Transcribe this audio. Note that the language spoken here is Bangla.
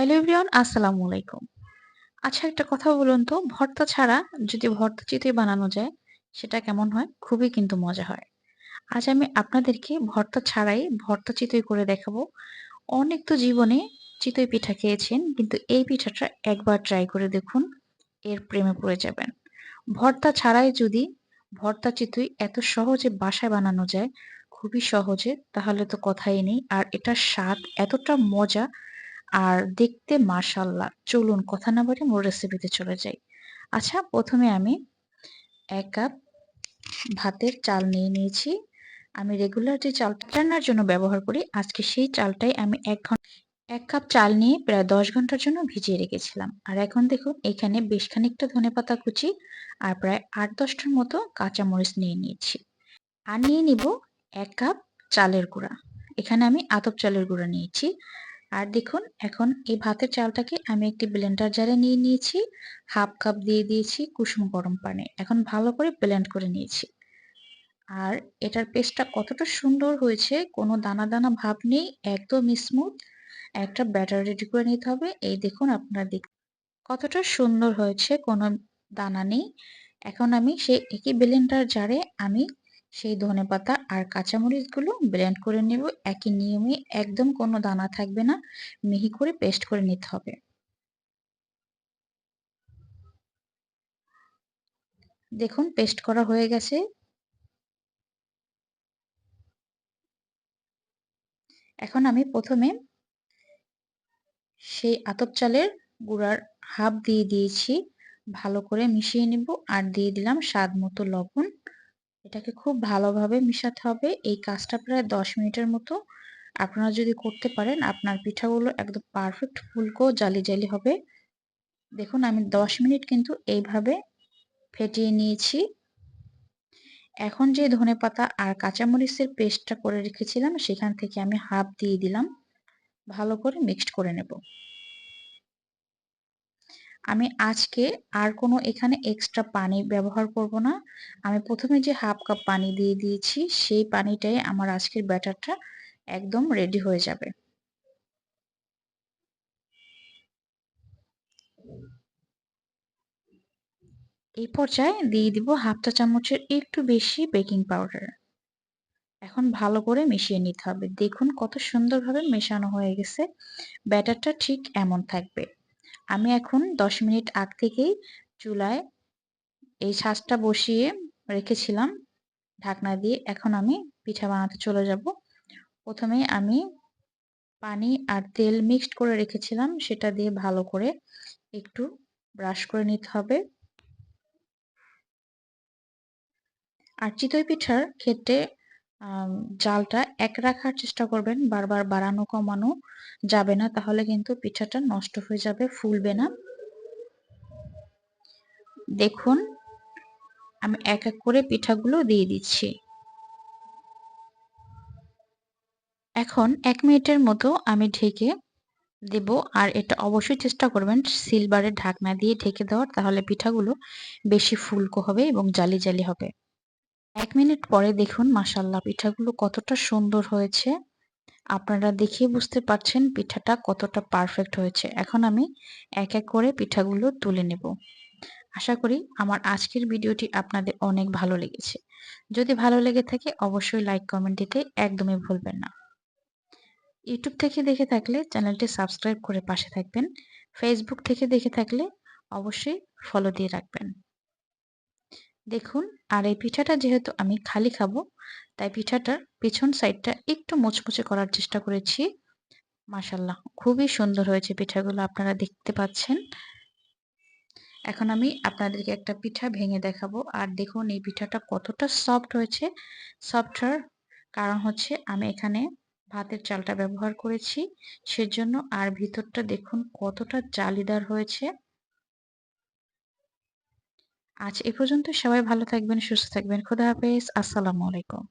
হ্যালো এভরিওয়ান, আসসালামু আলাইকুম। আচ্ছা একটা কথা বলুন তো, ভর্তা ছাড়া যদি ভর্তা চিতই বানানো যায়, সেটা কেমন হয়? খুবই কিন্তু মজা হয়। আজ আমি আপনাদেরকে ভর্তা ছাড়াই ভর্তা চিতই করে দেখাবো। অনেক তো জীবনে চিতই পিঠা খেয়েছেন, কিন্তু এই পিঠাটা একবার ট্রাই করে দেখুন, এর প্রেমে পড়ে যাবেন। ভর্তা ছাড়াই যদি ভর্তা চিতই এত সহজে বাসায় বানানো যায়, খুবই সহজে, তাহলে তো কথাই নেই। আর এটার স্বাদ এতটা মজা আর দেখতে মাশাল্লাহ। চলুন কথা না বলে মোর রেসিপিতে চলে যাই। আচ্ছা প্রথমে আমি এক কাপ ভাতের চাল নিয়ে নিয়েছি। আমি রেগুলার যে চালটা রান্নার জন্য ব্যবহার করি, আজকে সেই চালটাই আমি এক এক কাপ চাল নিয়ে প্রায় দশ ঘণ্টার জন্য ভিজিয়ে রেখেছিলাম। আর এখন দেখুন, এখানে বেশ খানিকটা ধনে পাতা কুচি আর প্রায় আট দশটার মতো কাঁচামরিচ নিয়ে নিয়েছি। আর নিয়ে নিব এক কাপ চালের গুঁড়া। এখানে আমি আতপ চালের গুঁড়া নিয়েছি। আর দেখুন, এখন এই ভাতের চালটাকে আমি একটি ব্লেন্ডার জারে নিয়ে নিয়েছি। হাফ কাপ দিয়ে দিয়েছি কুসুম গরম পানি। এখন ভালো করে ব্লেন্ড করে নিয়েছি। আর এটার পেস্টটা কতটা সুন্দর হয়েছে, কোনো দানা দানা ভাব নেই, একদম স্মুথ একটা ব্যাটার রেডি করে নিতে হবে। এই দেখুন আপনারা দেখ, কতটা সুন্দর হয়েছে, কোনো দানা নেই। এখন আমি সেই একই ব্লেন্ডার জারে আমি সেই ধনে পাতা আর কাঁচামরিচগুলো ব্লেন্ড করে নেব। একই নিয়মে একদম কোনো দানা থাকবে না। মিহি করে পেস্ট করে নিতে হবে। দেখুন পেস্ট করা হয়ে গেছে। এখন আমি প্রথমে সেই আতপ চালের গুঁড়ার হাফ দিয়ে দিয়েছি। ভালো করে মিশিয়ে নিব আর দিয়ে দিলাম স্বাদ মতো লবণ। এটাকে খুব ভালোভাবে মিশাতে হবে। এই কাজটা প্রায় দশ মিনিটের মতো। আপনারা যদি করতে পারেন, আপনার পিঠাগুলো একদম পারফেক্ট ফুলকো জালি জালি হবে। দেখুন, আমি দশ মিনিট কিন্তু এইভাবে ফেটিয়ে নিয়েছি। এখন যে ধনে পাতা আর কাঁচামরিচের পেস্টটা করে রেখেছিলাম, সেখান থেকে আমি হাফ দিয়ে দিলাম। ভালো করে মিক্সড করে নেব। আমি আজকে আর কোনো এখানে এক্সট্রা পানি ব্যবহার করব না। আমি প্রথমে যে হাফ কাপ পানি দিয়ে দিয়েছি, সেই পানিটাই আমার আজকের ব্যাটারটা একদম রেডি হয়ে যাবে। এই পর্যায়ে দিয়ে দিব হাফ চা চামচের একটু বেশি বেকিং পাউডার এখন ভালো করে মিশিয়ে নিতে হবে। দেখুন কত সুন্দরভাবে মেশানো হয়ে গেছে। ব্যাটারটা ঠিক এমন থাকবে। আমি এখন দশ মিনিট আগ থেকেই চুলায় এই ছাঁচটা বসিয়ে রেখেছিলাম ঢাকনা দিয়ে। এখন আমি পিঠা বানাতে চলে যাব। প্রথমে আমি পানি আর তেল মিক্সড করে রেখেছিলাম, সেটা দিয়ে ভালো করে একটু ব্রাশ করে নিতে হবে। আর চিতই পিঠার ক্ষেত্রে জালটা এক রাখার চেষ্টা করবেন, বারবার বাড়ানো, কমানো যাবে না, তাহলে কিন্তু পিঠাটা নষ্ট হয়ে যাবে, ফুলবে না। দেখুন, আমি এক এক করে পিঠাগুলো দিয়ে দিচ্ছি। এখন এক মিনিটের মতো আমি ঢেকে দেব, আর এটা অবশ্যই চেষ্টা করবেন সিলভারের ঢাকনা দিয়ে ঢেকে দেওয়ার, তাহলে পিঠাগুলো বেশি ফুলকো হবে এবং জালি জালি হবে। এক মিনিট পরে দেখুন মাসাল্লাহ পিঠাগুলো কতটা সুন্দর হয়েছে। আপনারা দেখে বুঝতে পারছেন পিঠাটা কতটা পারফেক্ট হয়েছে। এখন আমি এক এক করে পিঠাগুলো তুলে নেব। আশা করি আমার আজকের ভিডিওটি আপনাদের অনেক ভালো লেগেছে। যদি ভালো লেগে থাকে, অবশ্যই লাইক কমেন্ট দিতে একদমই ভুলবেন না। ইউটিউব থেকে দেখে থাকলে চ্যানেলটি সাবস্ক্রাইব করে পাশে থাকবেন। ফেসবুক থেকে দেখে থাকলে অবশ্যই ফলো দিয়ে রাখবেন। দেখুন, আর এই পিঠাটা যেহেতু আমি খালি খাব, তাই পিঠাটার পিছন সাইডটা একটু মুচমুচে করার চেষ্টা করেছি। মাসাল্লাহ খুবই সুন্দর হয়েছে পিঠাগুলো, আপনারা দেখতে পাচ্ছেন। এখন আমি আপনাদেরকে একটা পিঠা ভেঙে দেখাবো, আর দেখুন এই পিঠাটা কতটা সফট হয়েছে। সফট হওয়ার কারণ হচ্ছে আমি এখানে ভাতের চালটা ব্যবহার করেছি, সেজন্য আর ভিতরটা দেখুন কতটা জালিদার হয়েছে। আজ এ পর্যন্ত সবাই ভালো থাকবেন সুস্থ থাকবেন। খুদা হাফেজ। আসসালামু আলাইকুম।